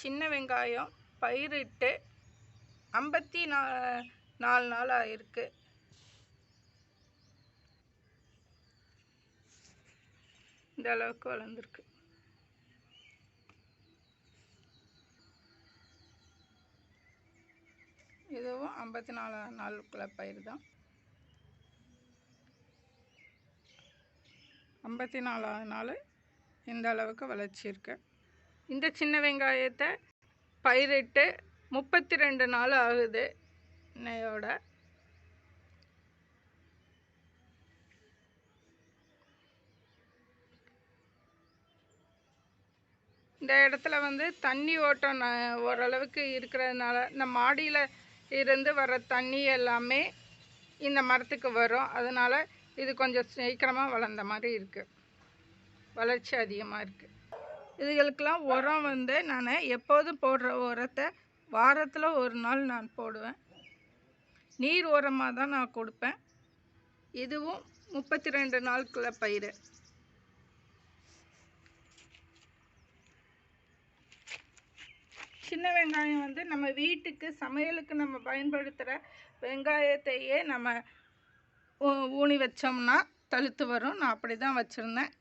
சின்ன வெங்காயம் பயிரிட்டு ஐம்பத்தி நா நாலு நாள் ஆயிருக்கு. இந்த அளவுக்கு வளர்ந்துருக்கு. இதுவும் ஐம்பத்தி நாலு நாளுக்குள்ள பயிர் தான். ஐம்பத்தி நாலாவது நாள் இந்த அளவுக்கு வளர்ச்சி இருக்கு இந்த சின்ன வெங்காயத்தை பயிரிட்டு முப்பத்தி ரெண்டு நாள் ஆகுது இன்னையோட இந்த இடத்துல வந்து தண்ணி ஓட்டம் ந- ஓரளவுக்கு இருக்கிறதுனால இந்த மாடியில் இருந்து வர தண்ணி எல்லாமே இந்த மரத்துக்கு வரும். அதனால் இது கொஞ்சம் சீக்கிரமாக வளர்ந்த மாதிரி இருக்குது வளர்ச்சி அதிகமாக இருக்குது இதுகளுக்கெல்லாம் உரம் வந்து நான் எப்போதும் போடுற உரத்தை வாரத்தில் ஒரு நாள் நான் போடுவேன். நீர் உரமாக தான் நான் கொடுப்பேன். இதுவும் முப்பத்தி ரெண்டு நாளுக்குள்ள பயிர் சின்ன வெங்காயம் வந்து நம்ம வீட்டுக்கு சமையலுக்கு நம்ம பயன்படுத்துகிற வெங்காயத்தையே நம்ம ஊ- ஊனி வச்சோம்னா தழுத்து வரும். நான் அப்படி தான் வச்சுருந்தேன்.